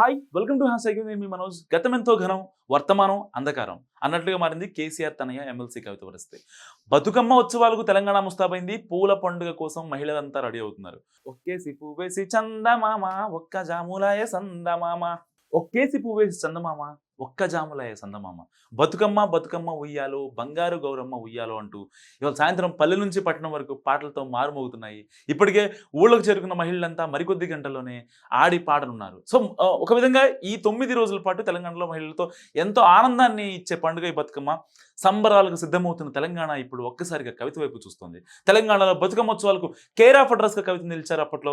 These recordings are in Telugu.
హాయ్ వెల్కమ్ టు హ్యాష్ నేను మీ మనోజ్. గతమెంతో ఘనం వర్తమానం అంధకారం అన్నట్లుగా మారింది కేసీఆర్ తనయ్య ఎమ్మెల్సీ కవిత పరిస్థితి. బతుకమ్మ ఉత్సవాలకు తెలంగాణ ముస్తాబైంది. పూల పండుగ కోసం మహిళలంతా రెడీ అవుతున్నారు. ఒక్కేసి పువ్వేసి చందమామ ఒక్క జాములాయ సందమామ. ఒక్కేసి పువ్వేసి చందమామ ఒక్క జాములాయ సందమామ బతుకమ్మ బతుకమ్మ ఉయ్యాలో బంగారు గౌరమ్మ ఉయ్యాలో అంటూ ఇవాళ సాయంత్రం పల్లె నుంచి పట్టణం వరకు పాటలతో మారుమోగుతున్నాయి. ఇప్పటికే ఊళ్ళకు చేరుకున్న మహిళలంతా మరికొద్ది గంటల్లోనే ఆడి పాడనున్నారు సో ఒక విధంగా ఈ తొమ్మిది రోజుల పాటు తెలంగాణలో మహిళలతో ఎంతో ఆనందాన్ని ఇచ్చే పండుగ ఈ బతుకమ్మ. సంబరాలకు సిద్ధమవుతున్న తెలంగాణ ఇప్పుడు ఒక్కసారిగా కవిత వైపు చూస్తుంది. తెలంగాణలో బతుకమ్మ ఉత్సవాలకు కేర్ ఆఫ్ అడ్రస్గా కవిత నిలిచారు అప్పట్లో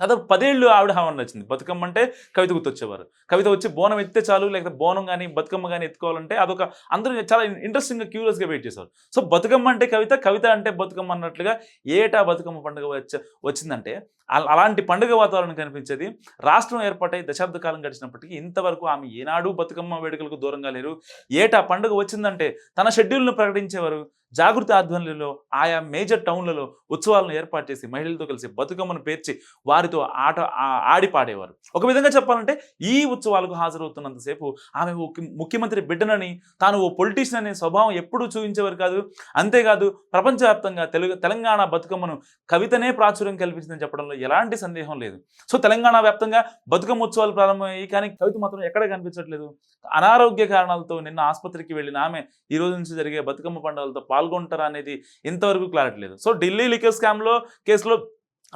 దాదాపు పదేళ్ళు ఆవిడ హామీ వచ్చింది బతుకమ్మ అంటే కవిత గుర్తొచ్చేవారు. కవిత వచ్చి బోనం ఎత్తితే చాలు లేకపోతే బోనం కానీ బతుకమ్మ కానీ ఎత్తుకోవాలంటే అదొక అందరూ చాలా ఇంట్రెస్టింగ్గా క్యూరియస్గా వెయిట్ చేసేవారు. సో బతుకమ్మ అంటే కవిత కవిత అంటే బతుకమ్మ అన్నట్లుగా ఏటా బతుకమ్మ పండుగ వచ్చ వచ్చిందంటే అలాంటి పండుగ వాతావరణం కనిపించేది రాష్ట్రం ఏర్పాటై దశాబ్ద కాలం గడిచినప్పటికీ ఇంతవరకు ఆమె ఏనాడు బతుకమ్మ వేడుకలకు దూరంగా లేరు. ఏటా పండుగ వచ్చిందంటే తన షెడ్యూల్ను ప్రకటించేవారు జాగృతి ఆధ్వర్యంలో ఆయా మేజర్ టౌన్లలో ఉత్సవాలను ఏర్పాటు చేసి మహిళలతో కలిసి బతుకమ్మను పేర్చి వారితో ఆట ఆ- ఆడి పాడేవారు. ఒక విధంగా చెప్పాలంటే ఈ ఉత్సవాలకు హాజరవుతున్నంతసేపు ఆమె ముఖ్యమంత్రి బిడ్డనని తాను ఓ పొలిటీషియన్ అనే స్వభావం ఎప్పుడూ చూపించేవారు కాదు. అంతేకాదు ప్రపంచవ్యాప్తంగా తెలుగు తెలంగాణ బతుకమ్మను కవితనే ప్రాచుర్యం కల్పించిందని చెప్పడంలో ఎలాంటి సందేహం లేదు. సో తెలంగాణ వ్యాప్తంగా బతుకమ్మ ఉత్సవాలు ప్రారంభమయ్యాయి కానీ కవిత మాత్రం ఎక్కడ కనిపించట్లేదు. అనారోగ్య కారణాలతో నిన్న ఆసుపత్రికి వెళ్ళిన ఆమె ఈ రోజు నుంచి జరిగే బతుకమ్మ పండుగలతో పాల్గొంటారా అనేది ఇంతవరకు క్లారిటీ లేదు. సో ఢిల్లీ లిక్కర్ స్కామ్లో కేసులో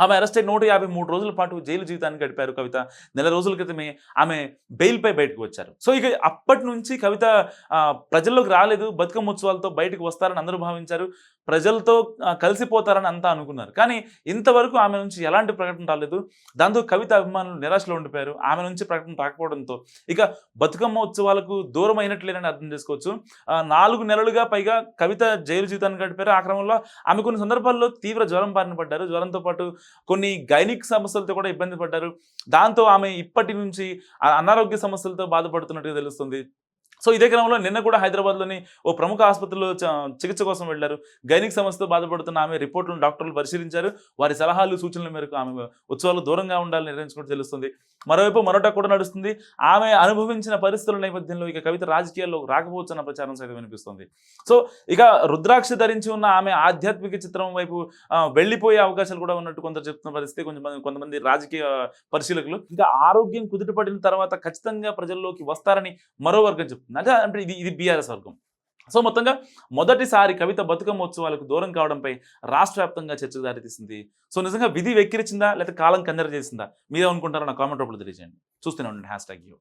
ఆమె అరెస్ట్ అయి నూట యాభై మూడు రోజుల పాటు జైలు జీవితాన్ని గడిపారు కవిత. నెల రోజుల క్రితమే ఆమె బెయిల్పై బయటకు వచ్చారు. సో ఇక అప్పటి నుంచి కవిత ప్రజల్లోకి రాలేదు. బతుకమ్మ ఉత్సవాలతో బయటకు వస్తారని అందరూ భావించారు. ప్రజలతో కలిసిపోతారని అంతా అనుకున్నారు. కానీ ఇంతవరకు ఆమె నుంచి ఎలాంటి ప్రకటన రాలేదు. దాంతో కవిత అభిమానులు నిరాశలో ఉండిపోయారు. ఆమె నుంచి ప్రకటన రాకపోవడంతో ఇక బతుకమ్మ ఉత్సవాలకు దూరం అయినట్లేనని అర్థం చేసుకోవచ్చు. నాలుగు నెలలుగా పైగా కవిత జైలు జీవితాన్ని గడిపారు. ఆ క్రమంలో ఆమె కొన్ని సందర్భాల్లో తీవ్ర జ్వరం బారిన పడ్డారు. జ్వరంతో పాటు కొన్ని గైనిక్ సమస్యలతో కూడా ఇబ్బంది పడ్డారు. దాంతో ఆమె ఇప్పటి నుంచి అనారోగ్య సమస్యలతో బాధపడుతున్నట్టుగా తెలుస్తుంది. సో ఇదే క్రమంలో నిన్న కూడా హైదరాబాద్లోని ఓ ప్రముఖ ఆసుపత్రిలో చికిత్స కోసం వెళ్ళారు గైనిక్ సమస్యతో బాధపడుతున్న ఆమె రిపోర్టులను డాక్టర్లు పరిశీలించారు. వారి సలహాలు సూచనల మేరకు ఆమె ఉత్సవాలు దూరంగా ఉండాలని నిర్ణయించుకుంటూ తెలుస్తుంది. మరోవైపు మరోట కూడా నడుస్తుంది. ఆమె అనుభవించిన పరిస్థితుల నేపథ్యంలో ఇక కవిత రాజకీయాల్లో రాకపోవచ్చున్న ప్రచారం సైతం వినిపిస్తుంది. సో ఇక రుద్రాక్ష ధరించి ఉన్న ఆమె ఆధ్యాత్మిక చిత్రం వైపు వెళ్ళిపోయే అవకాశాలు కూడా ఉన్నట్టు కొందరు చెప్తున్న పరిస్థితి కొంచెం కొంతమంది రాజకీయ పరిశీలకులు. ఇంకా ఆరోగ్యం కుదుటపడిన తర్వాత ఖచ్చితంగా ప్రజల్లోకి వస్తారని మరో వర్గం చెప్తుంది. అంటే అంటే ఇది ఇది బీఆర్ఎస్ వర్గం. సో మొత్తంగా మొదటిసారి కవిత బతుకమ్మ ఉత్సవాలకు దూరం కావడంపై రాష్ట్ర వ్యాప్తంగా చర్చకు దారితీసింది సో నిజంగా విధి వెక్కిరిచిందా లేకపోతే కాలం కందర చేసిందా? మీరేమనుకుంటారో నా కామెంట్ రూపంలో తెలియజేయండి. చూస్తూనే ఉండండి హ్యాష్ ట్యాగ్ యూ.